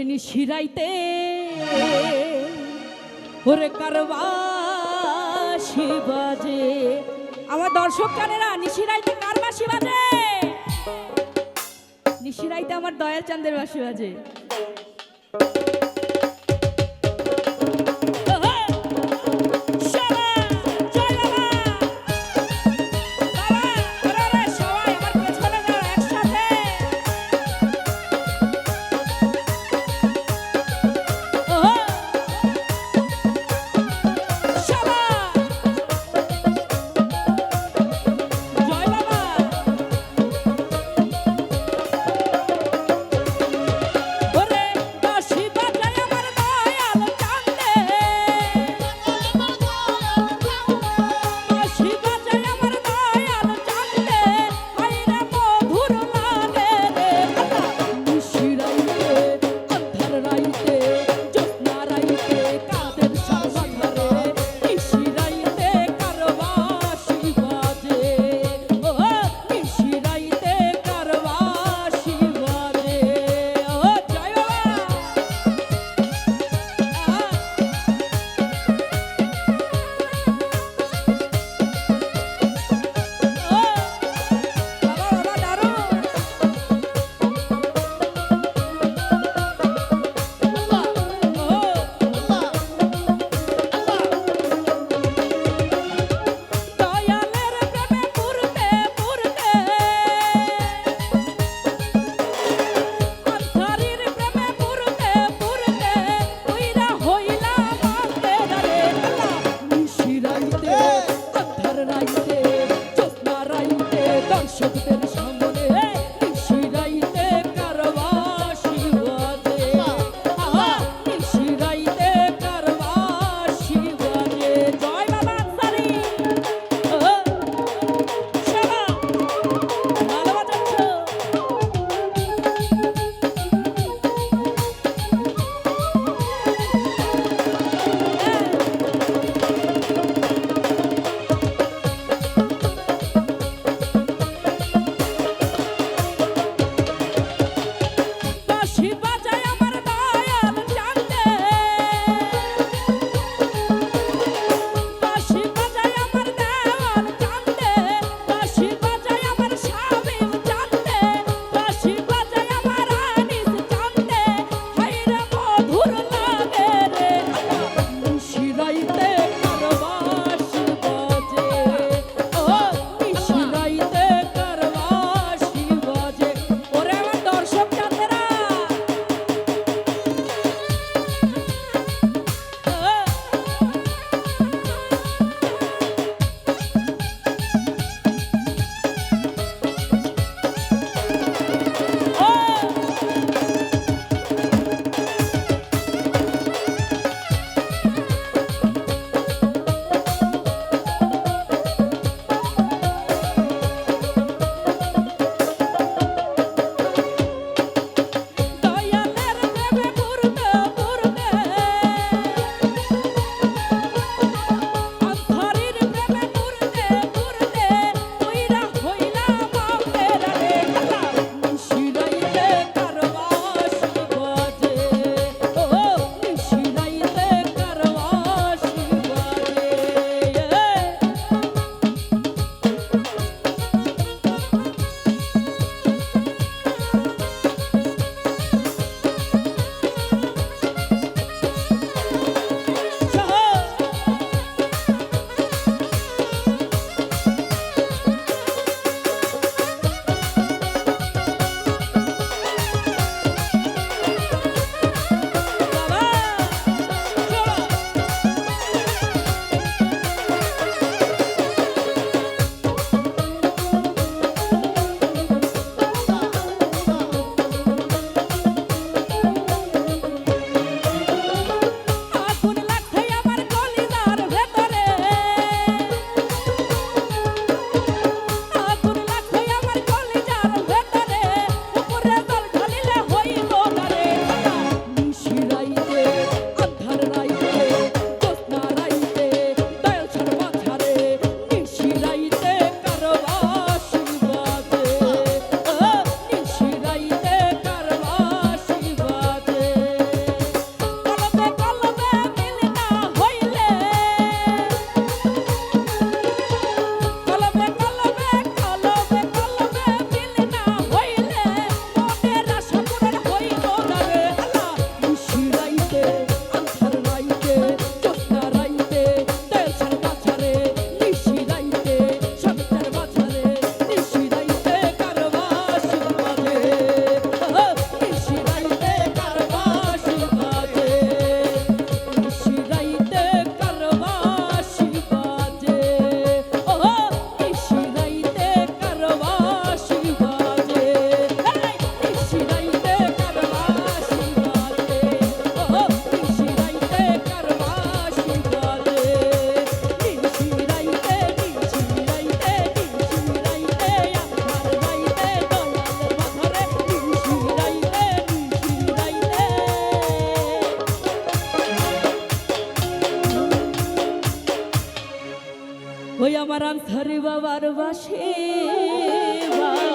ওরে শিরাইতে। ওরে কারবাসি বাজে। আমার দর্শক কানেরা নিশিরাইতে কারবাসি বাজে। নিশিরাইতে আমার দয়াল চাঁদের বাসি বাজে। ওই আমার আনসারি বাবার বাসে বা